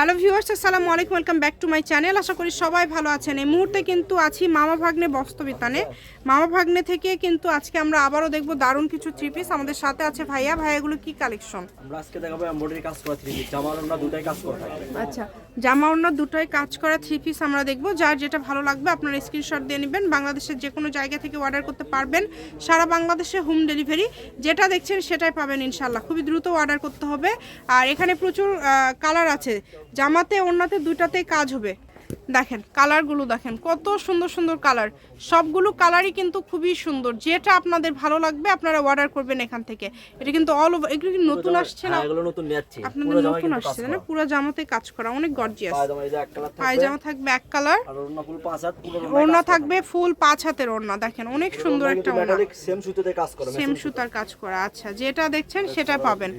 Hello viewers আসসালামু আলাইকুম welcome back to my channel. আশা করি সবাই ভালো আছেন। এই মুহূর্তে কিন্তু আছি মামা ভাগ্নে বস্তবিতানে মামা ভাগ্নে থেকে কিন্তু আজকে আমরা আবারও দেখব দারুণ কিছু থ্রি পিস আমাদের সাথে আছে ভাইয়া। ভাইয়াগুলো কি কালেকশন আমরা আজকে দেখাবো এমব্রয়ডারি কাজ করা থ্রি পিস জামার আমরা দুটাই কাজ করা থাকবে আচ্ছা। জামা অন্য দুটোই কাজ করা থ্রি পিস আমরা দেখব। যার যেটা ভালো লাগবে আপনারা স্ক্রিনশট দিয়ে নেবেন। বাংলাদেশের যে কোনো জায়গা থেকে অর্ডার করতে পারবেন। সারা বাংলাদেশে হোম ডেলিভারি যেটা দেখছেন সেটাই পাবেন ইনশাল্লাহ খুবই দ্রুত অর্ডার করতে হবে। আর এখানে প্রচুর কালার আছে। জামাতে অন্যতে দুটাতেই কাজ হবে। দেখেন কালারগুলো দেখেন কত সুন্দর সুন্দর কালার। সবগুলো কালারই কিন্তু খুবই সুন্দর। যেটা আপনাদের ভালো লাগবে আপনারা অর্ডার করবেন এখান থেকে। এটা কিন্তু অল ওভার এগুলো কি নতুন আসছে না? হ্যাঁ, এগুলো নতুন নিচ্ছি আপনাদের নতুন আসছে না? পুরো জামাতে কাজ করা অনেক গর্জিয়াস পায়জামা থাকবে। এক কালার। আর ওড়না ফুল পাঁচ হাত পুরো ওড়না থাকবে ফুল পাঁচ হাতের ওড়না দেখেন অনেক সুন্দর একটা ওড়না। সেম সুতোতে কাজ করে সেম সুতার কাজ করা আচ্ছা যেটা দেখছেন সেটা পাবেন।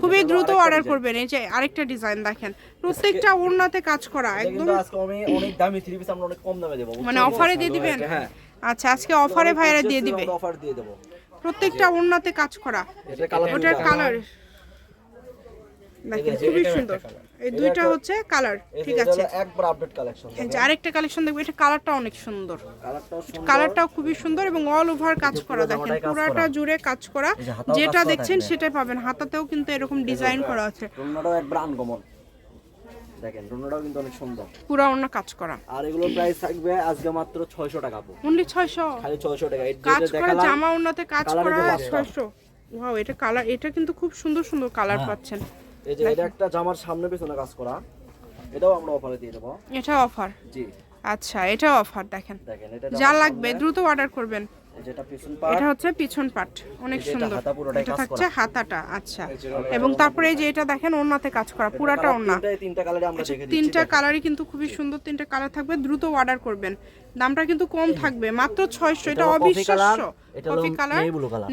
খুবই দ্রুত অর্ডার করবেন এই যে আরেকটা ডিজাইন দেখেন। প্রত্যেকটা ওড়নাতে কাজ করা একদম কিন্তু অনেক দামি থ্রি পিস আমরা অনেক কম দামে দেবো মানে অফারে দিয়ে দিবেন? হ্যাঁ। আচ্ছা আজকে অফারে ভাইরা দিয়ে দিবে। অফার দিয়ে দেবো। প্রত্যেকটা ওড়নাতে কাজ করা। ওটার কালার দেখেন খুবই সুন্দর। এই দুইটা হচ্ছে কালার ঠিক আছে। একবার আপডেট কালেকশন এই আরেকটা কালেকশন দেখব। এটা কালারটা অনেক সুন্দর। কালারটাও খুবই সুন্দর এবং অল ওভার কাজ করা। দেখেন পুরাটা জুড়ে কাজ করা। যেটা দেখছেন সেটাই পাবেন। হাতাতেও কিন্তু এরকম ডিজাইন করা আছে। একবার আনকমন। দেখেন রুনাটাও কিন্তু অনেক সুন্দর। পুরা অন্য কাজ করা। আর এগুলোর প্রাইস থাকবে আজকে মাত্র 600 টাকা আপু। অনলি ছয়শো? খালি 600 টাকা। এই কাজ করা জামা ওনাতে কাজ করা এটা পাঁচটা। ছয়শো। ওয়াও এটা কালার এটা কিন্তু খুব সুন্দর সুন্দর কালার হ্যাঁ। পাচ্ছেন। এই যে এটা একটা জামার সামনে পেছনে কাজ করা। এটাও আমরা অফারে দিয়ে দেবো। এটা অফার জি। আচ্ছা এটা অফার দেখেন। দেখেন এটা যা লাগবে দ্রুত অর্ডার করবেন। যেটা পিছন পার্ট এটা হচ্ছে পিছন পাট। অনেক সুন্দর। এটা থাকছে হাতাটা আচ্ছা। এবং তারপরে এই যে এটা দেখেন ওনাতে কাজ করা পুরাটা ওনা তিনটা তিনটা কালারে আমরা দেখে দিচ্ছি তিনটা কালারই কিন্তু খুবই সুন্দর তিনটা কালার থাকবে দ্রুত অর্ডার করবেন। দামটা কিন্তু কম থাকবে মাত্র ছয়শো এটা এটা অবিশ্বাস্য coffee colour.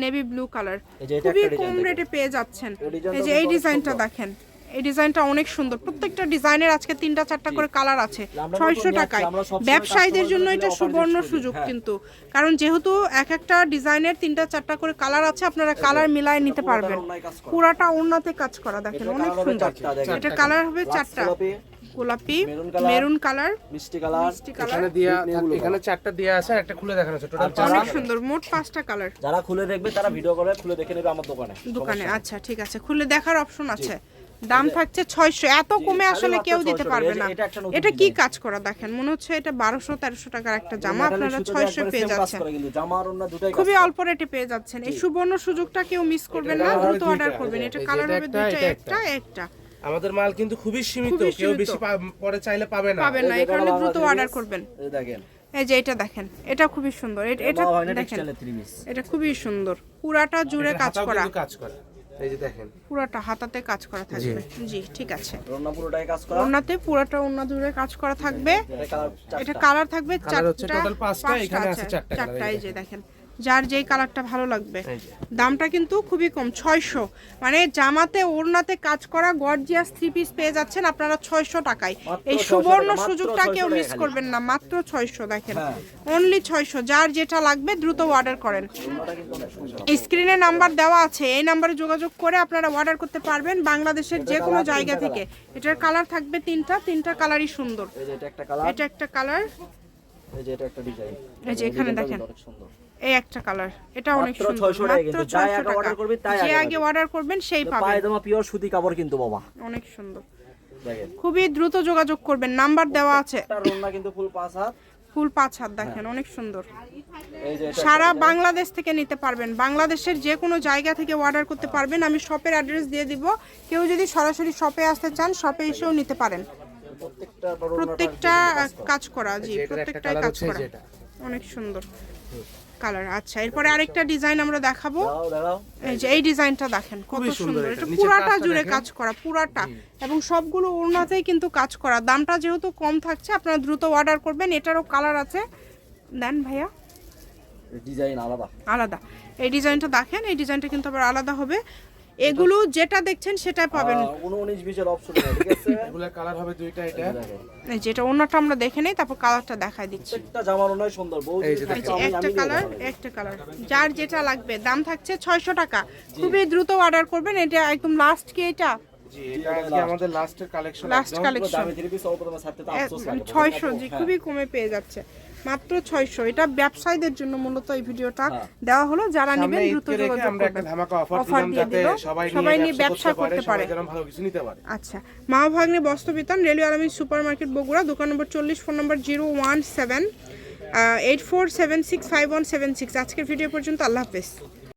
Navy blue colour খুবই কম রেটে পেয়ে যাচ্ছেন। এই যে এই ডিজাইনটা দেখেন। এই ডিজাইনটা অনেক সুন্দর। প্রত্যেকটা ডিজাইনের আজকে তিনটা চারটা করে কালার আছে। ছয়শো টাকায়। ব্যবসায়ীদের জন্য এটা সুবর্ণ সুযোগ হ্যাঁ। কিন্তু। কারণ যেহেতু এক একটা ডিজাইনের তিনটা চারটা করে কালার আছে আপনারা কালার মিলায় নিতে পারবেন। পুরাটা ওড়নাতে কাজ করা দেখেন অনেক সুন্দর। এটা কালার হবে চারটা। গোলাপি, মেরুন কালার মিষ্টি কালার। মিষ্টি কালার। এখানে দিয়া এখানে চারটা দেয়া আছে একটা খুলে দেখানো আছে টোটাল অনেক সুন্দর মোট পাঁচটা কালার। যারা খুলে দেখবে তারা ভিডিও করে খুলে দেখে নেবে আমার দোকানে। দোকানে আচ্ছা ঠিক আছে খুলে দেখার অপশন আছে। দাম থাকছে ছয়শো এত কমে আসলে কেউ দিতে পারবে না। এটা কি কাজ করা দেখেন? মনে হচ্ছে এটা বারোশো তেরোশো টাকার একটা জামা আপনারা ছয়শো পেয়ে যাচ্ছেন। খুবই অল্প রেটে পেয়ে যাচ্ছেন। এই সুবর্ণ সুযোগটা কেউ মিস করবেন না দ্রুত অর্ডার করবেন। এটা কালার হবে দুইটা একটা একটা। আমাদের মাল কিন্তু খুবই সীমিত কেউ বেশি পরে চাইলে পাবে না। পাবেন না এখানে দ্রুত অর্ডার করবেন এই দেখেন। এই যে এটা দেখেন এটা খুবই সুন্দর। এটা এটা দেখেন এটা খুবই সুন্দর। পুরাটা জুড়ে কাজ করা। কাজ করা। এই যে দেখেন। পুরাটা হাতাতে কাজ করা থাকবে। জি ঠিক আছে। ওড়না পুরোটাই কাজ করা? ওনাতে পুরাটা ওনা জুড়ে কাজ করা থাকবে। এটা কালার থাকবে চারটা total পাঁচটা, এখানে আছে চারটা চারটা এই যে দেখেন। যার যেই কালারটা ভালো লাগবে। দামটা কিন্তু খুবই কম ছয়শো। মানে জামাতে ওড়নাতে কাজ করা গর্জিয়াস থ্রি পিস পেয়ে যাচ্ছেন আপনারা ছয়শো টাকায়। এই সুবর্ণ সুযোগটা কেউ মিস করবেন না মাত্র ছয়শো দেখেন। হ্যাঁ। অনলি ছয়শো যার যেটা লাগবে দ্রুত অর্ডার করেন। স্ক্রিনে নাম্বার দেওয়া আছে এই নাম্বারে যোগাযোগ করে আপনারা অর্ডার করতে পারবেন বাংলাদেশের যে কোনো জায়গা থেকে। এটার কালার থাকবে তিনটা তিনটা কালারই সুন্দর। এটা একটা কালার এটা একটা কালার এই যে এটা একটা ডিজাইন এই যে এখানে দেখেন। অনেক সুন্দর। এই একটা কালার এটা অনেক সুন্দর। মাত্র 600 টাকা order করবে, তাই যে আগে অর্ডার করবেন সেই পাবেন। পায়জামা পিওর সুতি কাপড় কিন্তু বাবা অনেক সুন্দর। খুবই দ্রুত যোগাযোগ করবেন। নাম্বার দেওয়া আছে। কিন্তু ফুল পাঁচ হাত। ফুল পাঁচ হাত দেখেন অনেক সুন্দর। সারা বাংলাদেশ থেকে নিতে পারবেন। বাংলাদেশের যে কোনো জায়গা থেকে অর্ডার করতে পারবেন। আমি শপের অ্যাড্রেস দিয়ে দিব। কেউ যদি সরাসরি শপে আসতে চান শপে এসেও নিতে পারেন। প্রত্যেকটা কাজ করা জি প্রত্যেকটাই কাজ করা। অনেক সুন্দর। কালার। আচ্ছা এরপরে আরেকটা ডিজাইন আমরা দেখাবো। দাও দাও এই যে এই ডিজাইনটা দেখেন কত খুবই সুন্দর। এটা। পুরাটা জুড়ে কাজ করা পুরাটা। এবং সবগুলো ওড়নাতেই কিন্তু কাজ করা। দামটা যেহেতু কম থাকছে আপনারা দ্রুত অর্ডার করবেন। এটারও কালার আছে। দেন ভাইয়া। ডিজাইন আলাদা। আলাদা। এই ডিজাইনটা দেখেন এই ডিজাইনটা কিন্তু আবার আলাদা হবে। এগুলো যেটা দেখছেন সেটা পাবেন। উনউনিশ বিশের অপশন ঠিক আছে? এগুলোর কালার হবে দুইটা এটা। এই যেটা অন্যটা আমরা দেখে নেই তারপর কালারটা দেখাই দিচ্ছি। জামার সুন্দর বউ আমি- একটা কালার একটা কালার যার যেটা লাগবে দাম থাকছে ছয়শো টাকা। খুবই দ্রুত অর্ডার করবেন এটা একদম লাস্ট কি এটা জি এটা আজকে আমাদের লাস্টের কালেকশন লাস্ট কালেকশন ছয়শো জি হ্যাঁ। খুবই কমে পেয়ে যাচ্ছে। মাত্র ছয়শো। এটা ব্যবসায়ীদের জন্য মূলত এই ভিডিওটা হ্যাঁ। দেওয়া হলো। যারা নেবেন দ্রুত যোগাযোগ করবেন। অফার অফার দিয়ে দিল। সবাই নিয়ে ব্যবসা করতে পারে আচ্ছা। মা ভাগ্নে বস্ত্রবিতান রেলওয়ে আলমী সুপার মার্কেট বগুড়া দোকান নম্বর চল্লিশ phone number zero one seven eight four seven six five one seven six আজকের ভিডিও পর্যন্ত আল্লাহ হাফেজ।